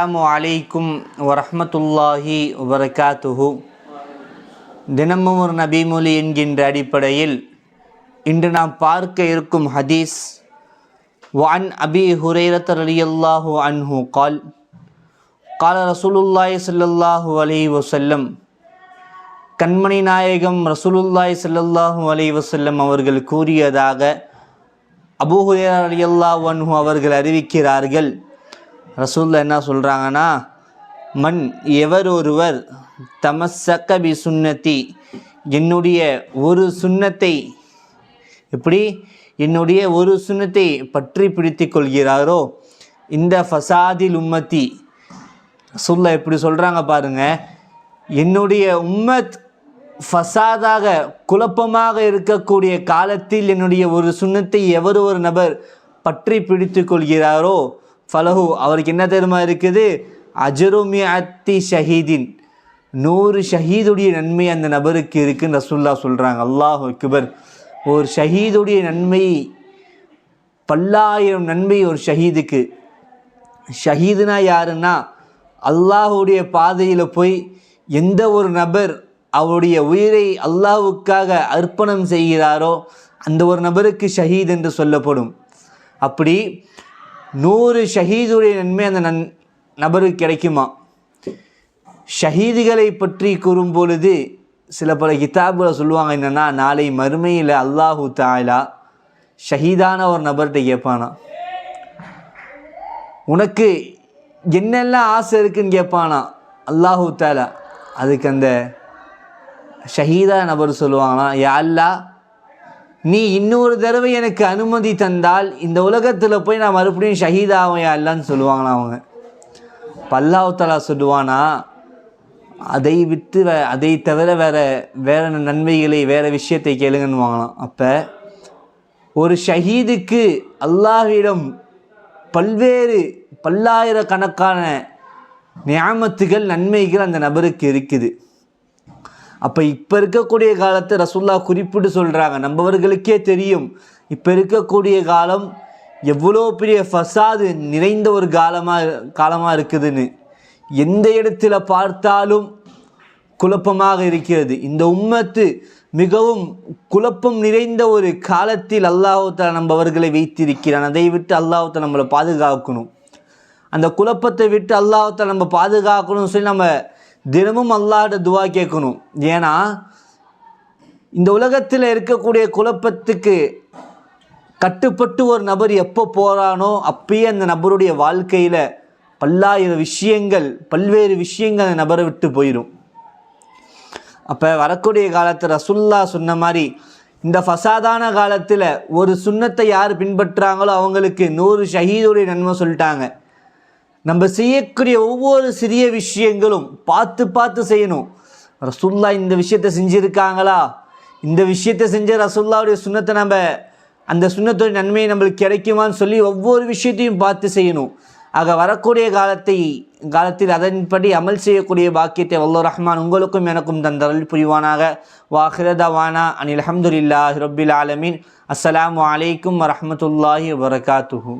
அஸ்ஸலாமு அலைக்கும் வரஹ்மத்துல்லாஹி வரகாத்துஹு தினமும் ஒரு நபிமொழி என்கின்ற அடிப்படையில் இன்று நாம் பார்க்க இருக்கும் ஹதீஸ் வான் அபி ஹுரைரத் அலியல்லாஹு அன்ஹு கால் கால ரசூலுல்லாய் சல்லாஹூ அலி வசல்லம் கண்மணி நாயகம் ரசூலுல்லாய் சல்லாஹூ அலி வசல்லம் அவர்கள் கூறியதாக அபூ அலி ரலியல்லாஹு அன்ஹு அவர்கள் அறிவிக்கிறார்கள். ரசூலில் என்ன சொல்கிறாங்கன்னா மண் எவர் ஒருவர் தமசக்கபி சுன்னத்தி என்னுடைய ஒரு சுண்ணத்தை எப்படி? என்னுடைய ஒரு சுண்ணத்தை பற்றி பிடித்து கொள்கிறாரோ இந்த ஃபசாதில் உம்மத்தி. சொல்ல எப்படி சொல்கிறாங்க பாருங்கள் என்னுடைய உம்மத் ஃபசாதாக குழப்பமாக இருக்கக்கூடிய காலத்தில் என்னுடைய ஒரு சுண்ணத்தை எவர் ஒரு நபர் பற்றி பிடித்து கொள்கிறாரோ ஃபலஹு அவருக்கு என்ன தெரியுமா இருக்குது? அஜருமி அத்தி ஷஹீதின். நூறு ஷஹீதுடைய நன்மை அந்த நபருக்கு இருக்குன்னு ரசுல்லா சொல்கிறாங்க அல்லாஹ் அக்பர். ஒரு ஷஹீதுடைய நன்மை பல்லாயிரம் நன்மை ஒரு ஷஹீதுக்கு. ஷஹீதுனா யாருன்னா அல்லாஹுடைய பாதையில் போய் எந்த ஒரு நபர் அவருடைய உயிரை அல்லாஹ்வுக்காக அர்ப்பணம் செய்கிறாரோ அந்த ஒரு நபருக்கு ஷஹீத் என்று சொல்லப்படும். அப்படி நூறு ஷஹீதுடைய நன்மை அந்த நன் நபருக்கு கிடைக்குமா? ஷஹீதுகளை பற்றி கூறும் பொழுது சில பல கிதாபுகளை சொல்லுவாங்க என்னென்னா நாளை மறுமையில் அல்லாஹு தாயிலா ஷஹீதான ஒரு நபர்கிட்ட கேட்பானா? உனக்கு என்னெல்லாம் ஆசை இருக்குன்னு கேட்பானா? அல்லாஹு தாலா அதுக்கு அந்த ஷஹீதா நபர் சொல்லுவாங்களா யா அல்லா நீ இன்னொரு தடவை எனக்கு அனுமதி தந்தால் இந்த உலகத்தில் போய் நான் மறுபடியும் ஷஹீதாவையா இல்லைன்னு சொல்லுவாங்களா அவங்க. பல்லாவுத்தலா சொல்லுவானா அதை விட்டு வே அதை தவிர வேறு வேறு நன்மைகளை வேறு விஷயத்தை கேளுங்கன்னு வாங்கலாம். அப்போ ஒரு ஷஹீதுக்கு அல்லாஹிடம் பல்வேறு பல்லாயிரக்கணக்கான நியாமத்துகள் நன்மைகள் அந்த நபருக்கு இருக்குது. அப்போ இப்போ இருக்கக்கூடிய காலத்தை ரசுல்லா குறிப்பிட்டு சொல்கிறாங்க நம்பவர்களுக்கே தெரியும். இப்போ இருக்கக்கூடிய காலம் எவ்வளோ பெரிய ஃபசாது நிறைந்த ஒரு காலமாக காலமாக இருக்குதுன்னு. எந்த இடத்துல பார்த்தாலும் குழப்பமாக இருக்கிறது. இந்த உம்மத்து மிகவும் குழப்பம் நிறைந்த ஒரு காலத்தில் அல்லாஹால நம்ம அவர்களை வைத்திருக்கிறான். அதை விட்டு அல்லாஹால நம்மளை பாதுகாக்கணும். அந்த குழப்பத்தை விட்டு அல்லாஹால நம்ம பாதுகாக்கணும்னு சொல்லி நம்ம தினமும் அல்லாட துவா கேட்கணும். ஏன்னா இந்த உலகத்தில் இருக்கக்கூடிய குழப்பத்துக்கு கட்டுப்பட்டு ஒரு நபர் எப்போ போகிறானோ அப்பயே அந்த நபருடைய வாழ்க்கையில் பல்லாயிரம் விஷயங்கள் பல்வேறு விஷயங்கள் அந்த நபரை விட்டு போயிடும். அப்போ வரக்கூடிய காலத்தில் ரசுல்லா சொன்ன மாதிரி இந்த ஃபசாதான காலத்தில் ஒரு சுண்ணத்தை யார் பின்பற்றுறாங்களோ அவங்களுக்கு நூறு ஷஹீதுடைய நன்மை சொல்லிட்டாங்க. நம்ம செய்யக்கூடிய ஒவ்வொரு சிறிய விஷயங்களும் பார்த்து பார்த்து செய்யணும். ரசுல்லா இந்த விஷயத்தை செஞ்சுருக்காங்களா? இந்த விஷயத்தை செஞ்ச ரசுல்லாவுடைய சுண்ணத்தை நம்ம அந்த சுண்ணத்துடைய நன்மை நம்மளுக்கு கிடைக்குமான்னு சொல்லி ஒவ்வொரு விஷயத்தையும் பார்த்து செய்யணும். ஆக வரக்கூடிய காலத்தை காலத்தில் அதன்படி அமல் செய்யக்கூடிய பாக்கியத்தை வல்லோ ரஹ்மான் உங்களுக்கும் எனக்கும் தந்தரல் புரிவானாக. வாஹிரதவானா அனில் அஹமதுல்லா ரபில் ஆலமின். அஸ்லாம் அலைக்கும் வரமத்துல்லாஹி வரகாத்துஹூ